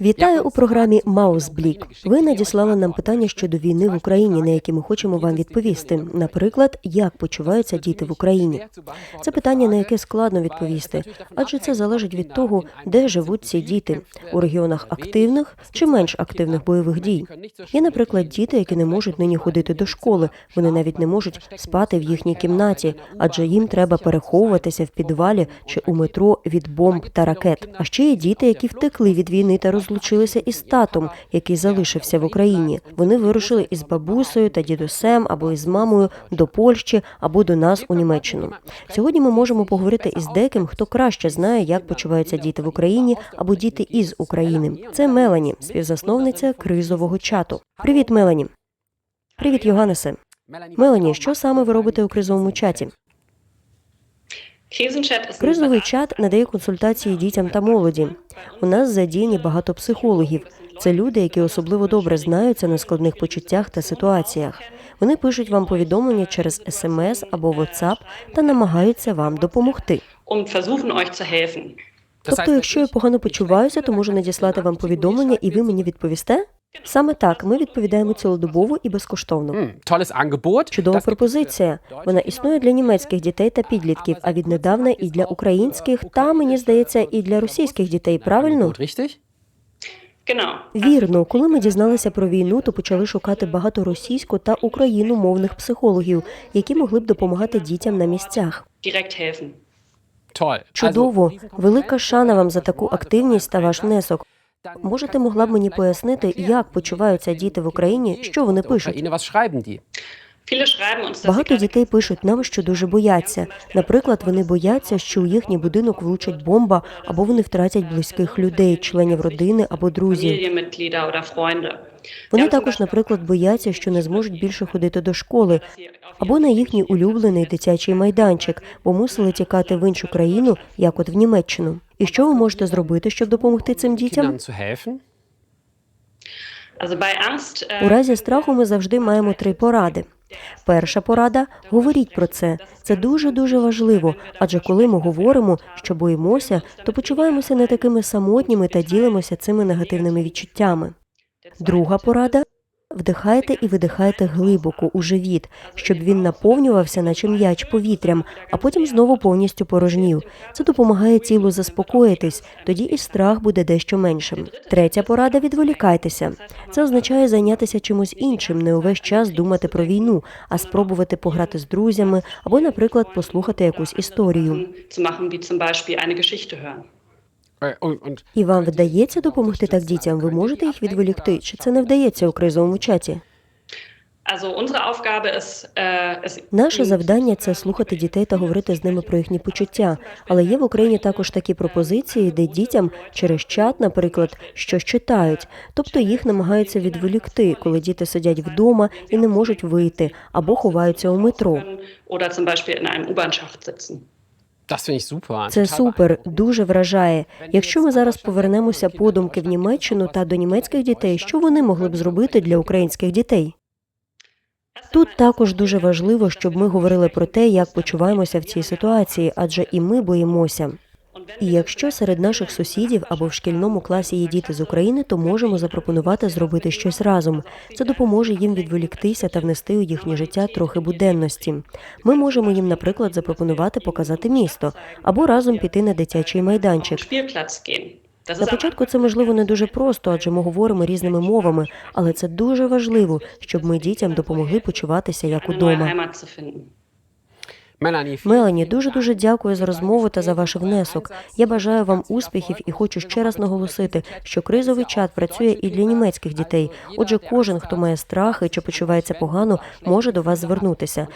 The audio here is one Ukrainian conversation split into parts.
Вітаю у програмі Маусблік. Ви надіслали нам питання щодо війни в Україні, на які ми хочемо вам відповісти. Наприклад, як почуваються діти в Україні. Це питання, на яке складно відповісти, адже це залежить від того, де живуть ці діти у регіонах активних чи менш активних бойових дій. Є, наприклад, діти, які не можуть нині ходити до школи. Вони навіть не можуть спати в їхній кімнаті, адже їм треба переховуватися в підвалі чи у метро від бомб та ракет. А ще є діти, які втекли від війни та розлучилися із татом, який залишився в Україні. Вони вирушили із бабусею та дідусем або із мамою до Польщі або до нас у Німеччину. Сьогодні ми можемо поговорити із деким, хто краще знає, як почуваються діти в Україні або діти із України. Це Мелані, співзасновниця кризового чату. Привіт, Мелані. Привіт, Йоганнесе. Мелані, що саме ви робите у кризовому чаті? Кризовий чат надає консультації дітям та молоді. У нас задіяні багато психологів. Це люди, які особливо добре знаються на складних почуттях та ситуаціях. Вони пишуть вам повідомлення через смс або WhatsApp та намагаються вам допомогти. helfen. Тобто, якщо я погано почуваюся, то можу надіслати вам повідомлення, і ви мені відповісте? Саме так ми відповідаємо цілодобово і безкоштовно. Чудова пропозиція. Вона існує для німецьких дітей та підлітків, а віднедавна і для українських, та мені здається, і для російських дітей. Правильно? Вірно, коли ми дізналися про війну, то почали шукати багато російсько та україномовних психологів, які могли б допомагати дітям на місцях. Чудово, велика шана вам за таку активність та ваш внесок. Можете могла б мені пояснити, як почуваються діти в Україні, що вони пишуть? Багато дітей пишуть нам, що дуже бояться. Наприклад, вони бояться, що у їхній будинок влучить бомба, або вони втратять близьких людей, членів родини або друзів. Вони також, наприклад, бояться, що не зможуть більше ходити до школи, або на їхній улюблений дитячий майданчик, бо мусили тікати в іншу країну, як от в Німеччину. І що ви можете зробити, щоб допомогти цим дітям? Angst äh, У разі страху ми завжди маємо три поради. Перша порада говоріть про це. Це дуже дуже важливо. Адже коли ми говоримо, що боїмося, то почуваємося не такими самотніми та ділимося цими негативними відчуттями. Друга порада вдихайте і видихайте глибоко у живіт, щоб він наповнювався, наче м'яч повітрям, а потім знову повністю порожнів. Це допомагає тілу заспокоїтись, тоді і страх буде дещо меншим. Третя порада відволікайтеся. Це означає зайнятися чимось іншим, не увесь час думати про війну, а спробувати пограти з друзями або, наприклад, послухати якусь історію. І вам вдається допомогти так дітям? Ви можете їх відволікти? Чи це не вдається у кризовому чаті? Äh, Наше завдання це слухати дітей та говорити з ними про їхні почуття. Але є в Україні також такі пропозиції, де дітям через чат, наприклад, щось читають, тобто їх намагаються відволікти, коли діти сидять вдома і не можуть вийти або ховаються у метро. Це супер, дуже вражає. Якщо ми зараз повернемося подумки в Німеччину та до німецьких дітей, що вони могли б зробити для українських дітей? Тут також дуже важливо, щоб ми говорили про те, як почуваємося в цій ситуації, адже і ми боїмося. І якщо серед наших сусідів або в шкільному класі є діти з України, то можемо запропонувати зробити щось разом. Це допоможе їм відволіктися та внести у їхнє життя трохи буденності. Ми можемо їм, наприклад, запропонувати показати місто або разом піти на дитячий майданчик. На початку це можливо не дуже просто, адже ми говоримо різними мовами, але це дуже важливо, щоб ми дітям допомогли почуватися як удома. Мелані, дуже дуже дякую за розмову та за ваш внесок. Я бажаю вам успіхів і хочу ще раз наголосити, що кризовий чат працює і для німецьких дітей. Отже, кожен, хто має страхи чи почувається погано, може до вас звернутися.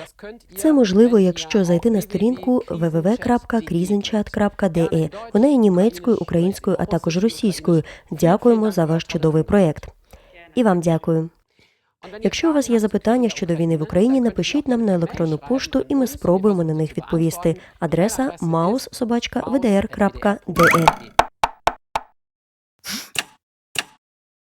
Це можливо, якщо зайти на сторінку www.krisenchat.de. Вона є німецькою, українською, а також російською. Дякуємо за ваш чудовий проект. І вам дякую. Якщо у вас є запитання щодо війни в Україні, напишіть нам на електронну пошту, і ми спробуємо на них відповісти. Адреса maus.vdr.de.